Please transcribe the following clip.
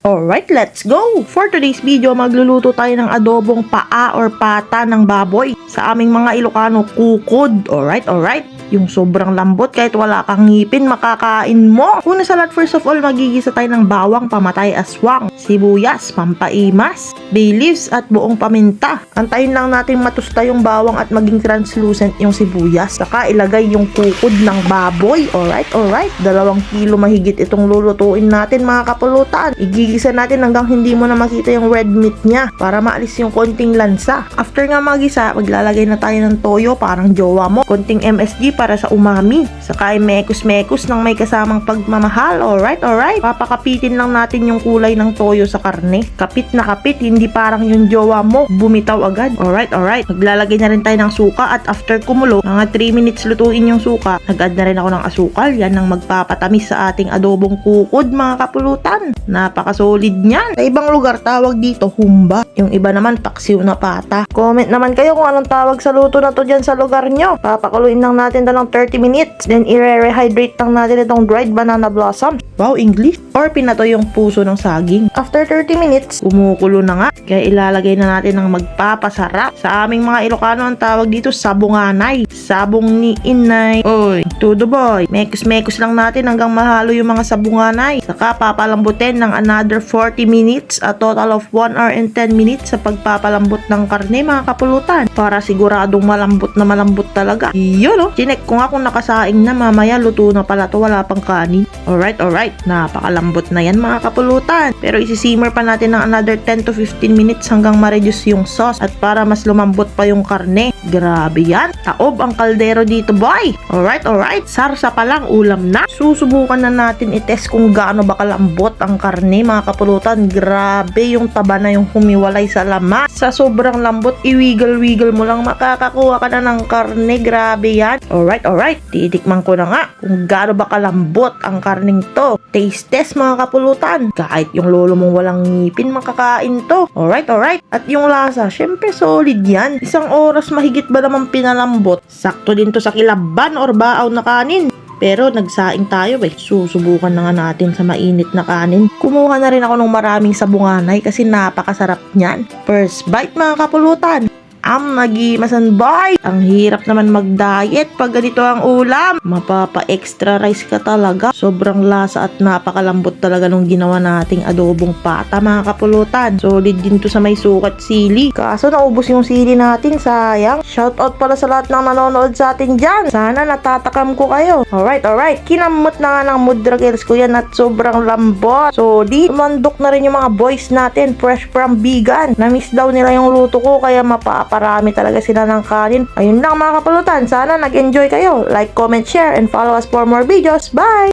Alright, let's go! For today's video, magluluto tayo ng adobong paa or pata ng baboy. Sa aming mga Ilocano, kukod. Alright, alright. Yung sobrang lambot kahit wala kang ngipin, makakain mo. Una sa lahat, first of all, magigisa tayo ng bawang, pamatay aswang, sibuyas, pampaimas, bay leaves at buong paminta. Antayin lang natin matusta yung bawang at maging translucent yung sibuyas. Saka ilagay yung kukod ng baboy. Alright, alright. Dalawang kilo mahigit itong lulutuin natin mga kapulutan. Igigisa natin hanggang hindi mo na makita yung red meat niya para maalis yung konting lansa. After nga magisa, maglalagay na tayo ng toyo parang jowa mo. Konting MSG para sa umami. Saka ay mekus-mekus ng may kasamang pagmamahal. Alright, alright. Papakapitin lang natin yung kulay ng toyo sa karne. Kapit na kapit, hindi parang yung jowa mo. Bumitaw agad. Alright, alright. Maglalagay na rin tayo ng suka at after kumulo, mga 3 minutes lutuin yung suka. Nag-add na rin ako ng asukal. Yan ang magpapatamis sa ating adobong kukod mga kapulutan. Napaka-solid niyan. Sa ibang lugar, tawag dito humba. Yung iba naman, paksiw na pata. Comment naman kayo kung anong tawag sa luto na to dyan sa lugar nyo. Papakuluin lang natin ng 30 minutes. Then, i-rehydrate lang natin itong dried banana blossom. Wow, English. Or pinato yung puso ng saging. After 30 minutes, kumukulo na nga. Kaya ilalagay na natin ng magpapasarap. Sa aming mga Ilocano, ang tawag dito sabunganay. Sabong ni inay. Oy, todo boy. Mekos-mekos lang natin hanggang mahalo yung mga sabunganay. Saka papalambutin ng another 40 minutes. A total of 1 hour and 10 minutes sa pagpapalambot ng karne mga kapulutan. Para siguradong malambot na malambot talaga. Yun oh. Chinek ko nga kung nakasaing na mamaya luto na pala to wala pang kanin. Alright, alright. Napakalambot na yan mga kapulutan. Pero isisimmer pa natin ng another 10 to 15 minutes hanggang ma-reduce yung sauce at para mas lumambot pa yung karne. Grabe yan. Taob ang kaldero dito boy. Alright, alright. Sarsa pa lang ulam na. Susubukan na natin itest kung gaano ba kalambot ang karne mga kapulutan. Grabe yung taba na yung humiwalay sa lama. Sa sobrang lambot, iwiggle-wiggle mo lang makakakuha ka na ng karne. Grabe yan. Alright, alright. Titikman ko na nga kung gaano ba kalambot ang karning to. Taste test mga kapulutan. Kahit yung lolo mong walang ngipin, makakain to. Alright, alright. At yung lasa, syempre solid yan. Isang oras mahigit ba naman pinalambot? Sakto din to sa kilaban or baaw na kanin. Pero nagsaing tayo eh. Susubukan na nga natin sa mainit na kanin. Kumuha na rin ako ng maraming sabunganay kasi napakasarap niyan. First bite mga kapulutan. Am magimasan boy! Ang hirap naman mag-diet pag ganito ang ulam. Mapapa-extra rice ka talaga. Sobrang lasa at napakalambot talaga nung ginawa nating adobong pata mga kapulutan. Solid din to sa may sukat sili. Kaso naubos yung sili natin, sayang. Shoutout pala sa lahat ng nanonood sa atin dyan. Sana natatakam ko kayo. Alright, alright. Kinamot na nga ng mudra girls ko yan at sobrang lambot. Solid. Tumandok na rin yung mga boys natin fresh from vegan. Namiss daw nila yung luto ko kaya mapaparami talaga sila ng kanin. Ayun lang mga kapulutan. Sana nag-enjoy kayo. Like, comment, share, and follow us for more videos. Bye!